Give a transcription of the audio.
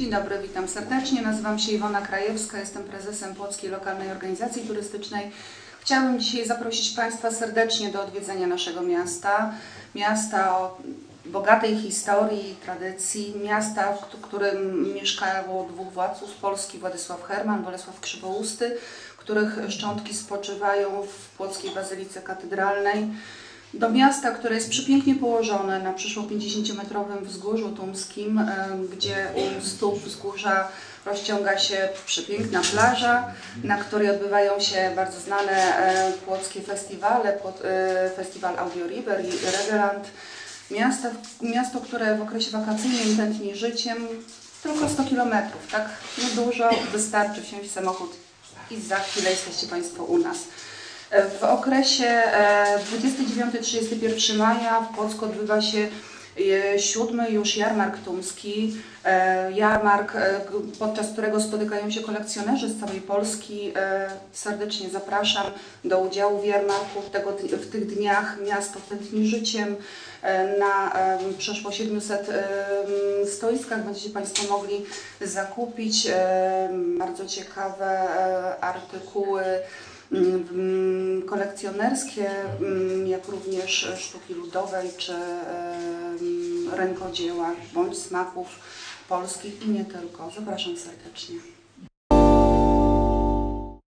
Dzień dobry, witam serdecznie. Nazywam się Iwona Krajewska, jestem prezesem Płockiej Lokalnej Organizacji Turystycznej. Chciałabym dzisiaj zaprosić Państwa serdecznie do odwiedzenia naszego miasta. Miasta o bogatej historii, tradycji, miasta, w któ- którym mieszkało dwóch władców Polski, Władysław Herman, Bolesław Krzywousty, których szczątki spoczywają w Płockiej Bazylice Katedralnej do miasta, które jest przepięknie położone na przyszło 50-metrowym wzgórzu tumskim, gdzie u stóp wzgórza rozciąga się przepiękna plaża, na której odbywają się bardzo znane płockie festiwale, e, festiwal Audio River i Regeland. Miasto, miasto, które w okresie wakacyjnym tętni życiem tylko 100 km, tak niedużo, wystarczy wsiąść w samochód i za chwilę jesteście Państwo u nas. W okresie e, 29-31 maja w Płocku odbywa się e, siódmy już jarmark tumski. E, Jarmark, e, podczas którego spotykają się kolekcjonerzy z całej Polski. E, Serdecznie zapraszam do udziału w jarmarku. W, tego, w tych dniach miasto tętni życiem. E, Na przeszło 700 em, stoiskach będziecie Państwo mogli zakupić bardzo ciekawe e, artykuły kolekcjonerskie, mm, jak również sztuki ludowej czy rękodzieła bądź smaków polskich i nie tylko. Zapraszam serdecznie.